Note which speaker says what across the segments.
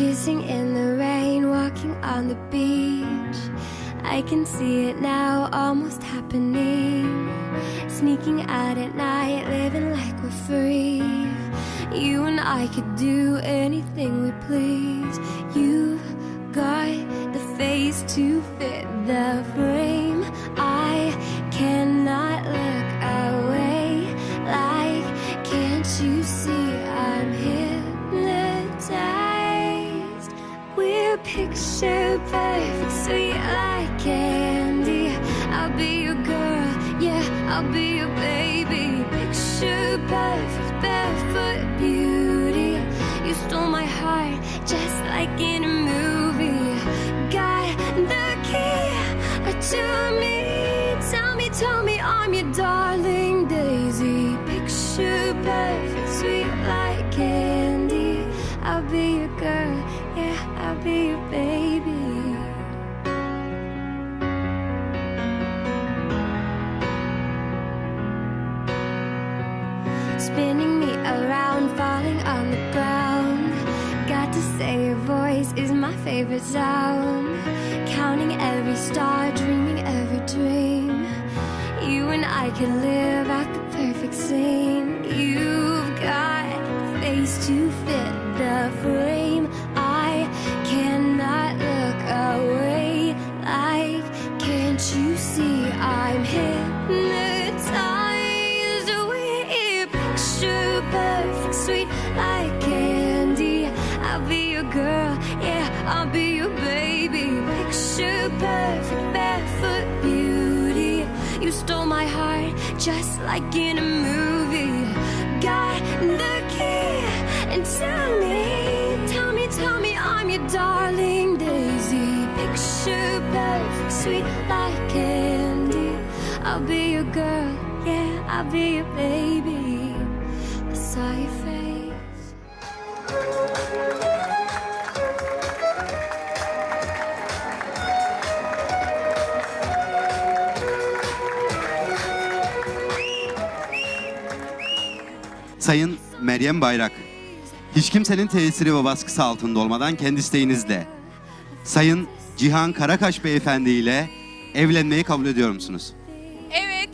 Speaker 1: Kissing in the rain, walking on the beach. I can see it now, almost happening. Sneaking out at night, living like we're free. You and I could do anything we please. You've got the face to fit the frame. I cannot look away. Like, can't you see picture perfect, sweet like candy. I'll be your girl, yeah, I'll be your baby. Picture perfect, barefoot beauty. You stole my heart just like in a movie. Got the key to me. Tell me, tell me I'm your darling Daisy. Picture perfect, spinning me around, falling on the ground. Got to say, your voice is my favorite sound. Counting every star, dreaming every dream. You and I could live out the perfect scene. You've got face to fit the frame. Stole my heart just like in a movie. Got the key, and tell me, tell me, tell me I'm your darling Daisy. Picture perfect, sweet like candy. I'll be your girl, yeah, I'll be your baby. I saw your face.
Speaker 2: Sayın Meryem Bayrak, hiç kimsenin tesiri ve baskısı altında olmadan kendi isteğinizle Sayın Cihan Karakaş Beyefendi ile evlenmeyi kabul ediyor musunuz?
Speaker 3: Evet.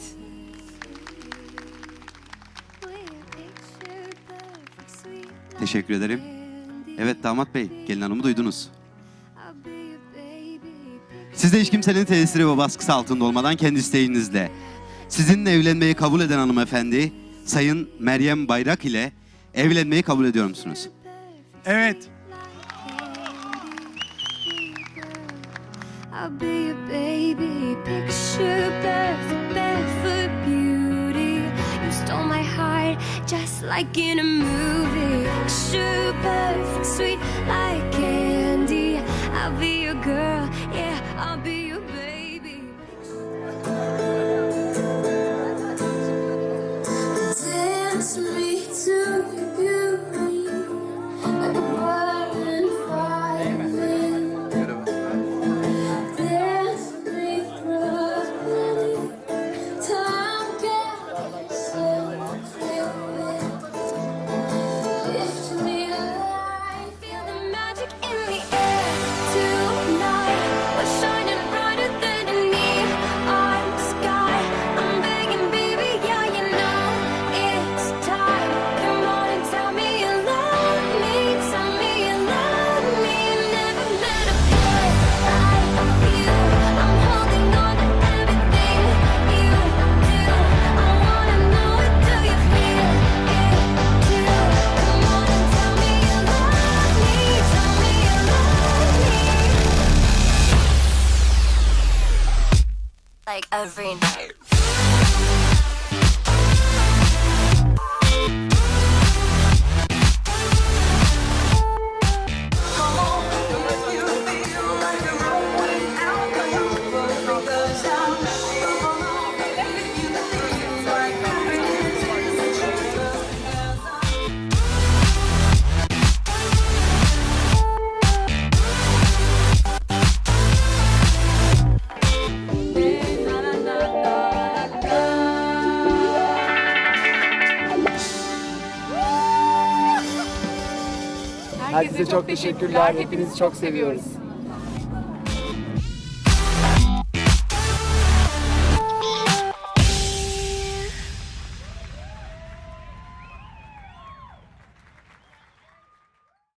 Speaker 2: Teşekkür ederim. Evet damat bey, gelin hanımı duydunuz. Siz de hiç kimsenin tesiri ve baskısı altında olmadan kendi isteğinizle sizinle evlenmeyi kabul eden hanımefendi Sayın Meryem Bayrak ile evlenmeyi kabul ediyor musunuz?
Speaker 4: Evet.
Speaker 1: I'll be your baby, picture perfect, barefoot beauty. You stole my heart just like in a movie. Picture perfect, sweet like candy. I'll be your girl, yeah, I'll be your every night.
Speaker 3: Herkese çok teşekkürler. Hepinizi çok seviyoruz.